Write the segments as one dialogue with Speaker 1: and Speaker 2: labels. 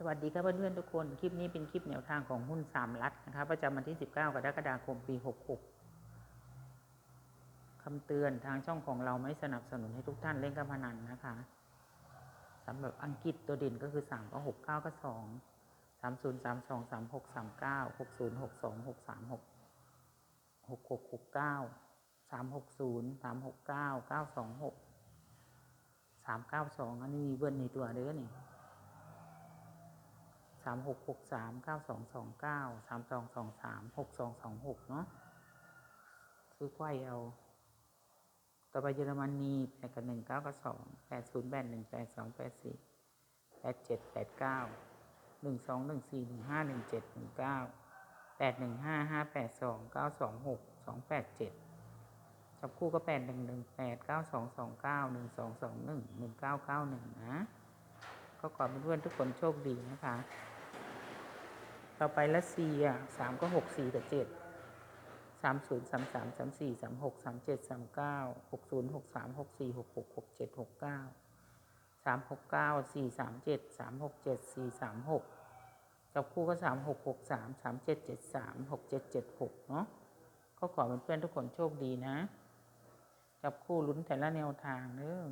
Speaker 1: สวัสดีครับเพื่อนๆทุกคน คลิปนี้เป็นคลิปแนวทางของหุ้นสามรัฐนะครับประจำวันที่ 19 กรกฎาคม ปี 66 คำเตือนทางช่องของเราไม่สนับสนุนให้ทุกท่านเล่นการพนันนะคะสำหรับอังกฤษตัวเด่นก็คือ 3 ก็ 6 9 ก็ 2 3 0 3 2 3 6 3 9 6 0 6 2 6 3 6 6 6 6 9 3 6 0 3 6 9 9 2 6 3 9 2 อันนี้มีเบิ้ลในตัวเด้อนี่ามหกหกสามเก้าสองสองเก้าสามสองสองสามหกสองสองหกเนาะซื้อไขว้เอา ต่อไปเยอรมนีแปดกับหนึ่งเก้ากับสองแปดศูนย์แปดหนึ่งแปดสองแปดสี่แปดเจ็ดแปดเก้าหนึ่งสองหนึ่งสี่หนึ่งห้าหนึ่งเจ็ดหนึ่งเก้าแปดหนึ่งห้าห้าแปดสองเก้าสองหกสองแปดเจ็ดจับคู่ก็แปดหนึ่งหนึ่งแปดเก้าสองสองเก้าหนึ่งสองสองหนึ่งหนึ่งเก้าเก้าหนึ่งนะ ก็ขอเพื่อนๆทุกคนโชคดีนะคะ ต่อไปรัสเซียสามก็หกสี่กับเจ็ดสามศูนย์สามสามสามสี่สามหกสามเจ็ดสามเก้าหกศูนย์หกสามหกสี่หกหกหกเจ็ดหกเก้าสามหกเก้าสี่สามเจ็ดสามหกเจ็ดสี่สามหกจับคู่ก็สามหกหกสามสามเจ็ดเจ็ดสามหกเจ็ดเจ็ดหกเนาะก็ขอเพื่อนๆทุกคนโชคดีนะ จับคู่ลุ้นแต่ละแนวทางเด้อ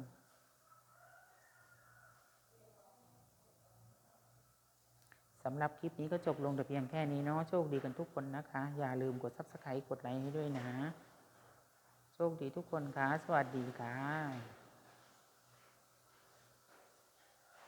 Speaker 1: สำหรับคลิปนี้ก็จบลงแต่เพียงแค่นี้เนาะโชคดีกันทุกคนนะคะ อย่าลืมกด subscribe กดไลค์ให้ด้วยนะ โชคดีทุกคนค่ะ สวัสดีค่ะ